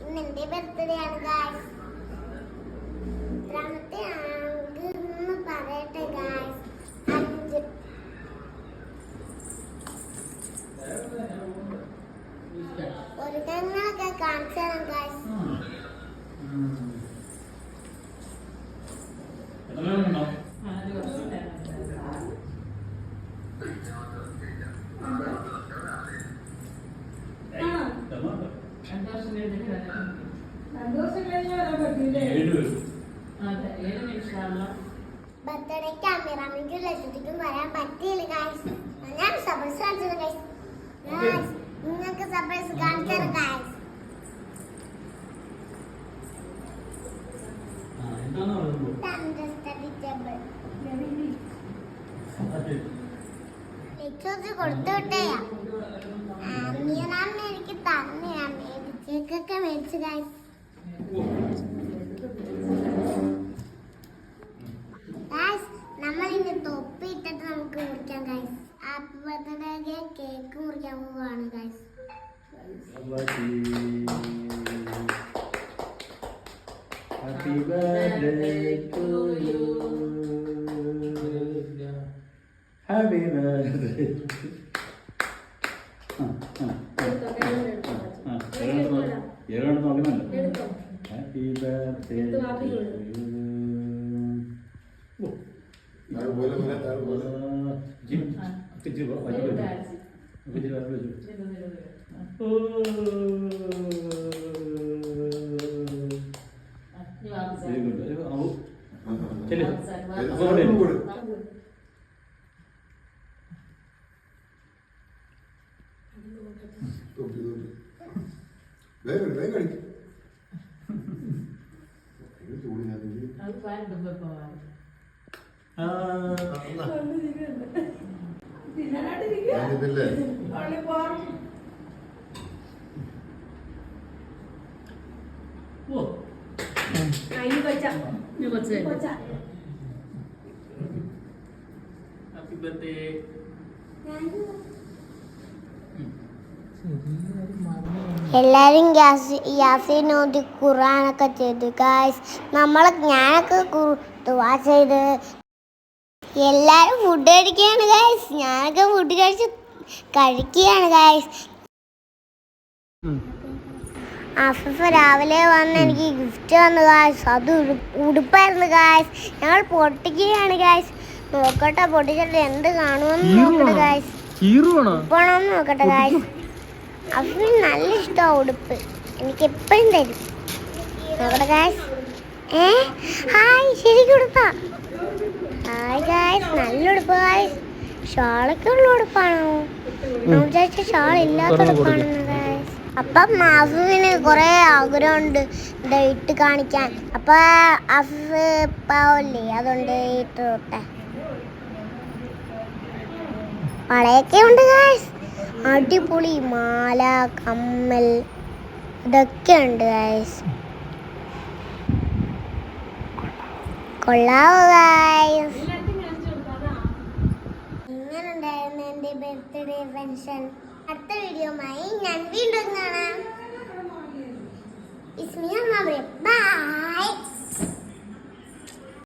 ഇന്ന് എന്റെ ബർത്ത്ഡേ ആണ് ഗായ്സ് ബർത്ത്ഡേക്ക് അമിറാമിക്കും ലക്ഷ്യത്തിക്കും വരാൻ പറ്റിയില്ല ഗൈസ് ഞാൻ സർപ്രൈസ് കാണിച്ചത് ഗായ്സ് നിങ്ങൾക്ക് സർപ്രൈസ് കാണിച്ചത് ലക്ഷ്യം കൊടുത്തു വിട്ടേ അമിറാമ എനിക്ക് തന്നെയാ മേടിച്ചേക്കൊക്കെ മേടിച്ചു നമ്മൾ ഇനി തൊപ്പി ഇട്ടിട്ട് നമുക്ക് മുറിക്കാം ഗൈസ് ഹാപ്പി ബർത്ത്ഡേ കേക്ക് മുറിക്കാൻ പോവാണ് guys Happy birthday to you. Happy birthday. തൊപ്പി ബർത്ത്ഡേ വേഗം വേഗം ഞാനിതില്ലേ ഓ. Happy birthday. എല്ലാരും യാസീൻ ഓതി ഖുറാനൊക്കെ ചെയ്തു ഗായ്സ് നമ്മൾ ഞാനൊക്കെ ദുവാ ചെയ്ത് എല്ലാരും ഫുഡ് കഴിക്കുകയാണ് ഗായ്സ് ഞാനൊക്കെ ഫുഡ് കഴിച്ച് കഴിക്കുകയാണ് ഗായ്സ് അഫഫ് രാവിലെ വന്ന് എനിക്ക് ഗിഫ്റ്റ് വന്നു ഗായ്സ് അത് ഉടുപ്പായിരുന്നു ഗായ്സ് ഞങ്ങൾ പൊട്ടിക്കുകയാണ് ഗായ്സ് നോക്കട്ടെ പൊട്ടിച്ചിട്ട് എന്ത് കാണുമെന്ന് നോക്കട്ടെ ഗായ്സ് ഉടുപ്പാണോന്ന് നോക്കട്ടെ ഗായ്സ് അഫിന് നല്ല ഇഷ്ടമാണ് ഉടുപ്പ്. എനിക്ക് എപ്പോഴും തരും. നോക്കട്ടെ ഗായ്സ് ഏ? ഹായ് ശരിക്കും ഉടുപ്പാ? ഹായ് ഗായ്സ് നല്ല ഉടുപ്പ് ഗായ്സ് ഷാളൊക്കെ ഉള്ള ഉടുപ്പാണോ? വിചാരിച്ച ഷാൾ ഇല്ലാത്ത ആഗ്രഹം ഉണ്ട് അപ്പം അഫിന് കുറേ ആഗ്രഹമുണ്ട് ഇട്ട് കാണിക്കാൻ. അപ്പൊ അഫ് പാവല്ലേ അതുകൊണ്ട് ഇട്ട് തൊട്ടെ. വളയൊക്കെ ഉണ്ട് ഗായ്സ് അടിപൊളി മാല കമ്മൽ ഇതൊക്കെ ഉണ്ട് ഗായ്സ് കൊള്ളാവോ ഗായ്സ് ബർത്ത്ഡേ ഫംഗ്ഷൻ അടുത്ത വീഡിയോമായി ഞാൻ വീണ്ടും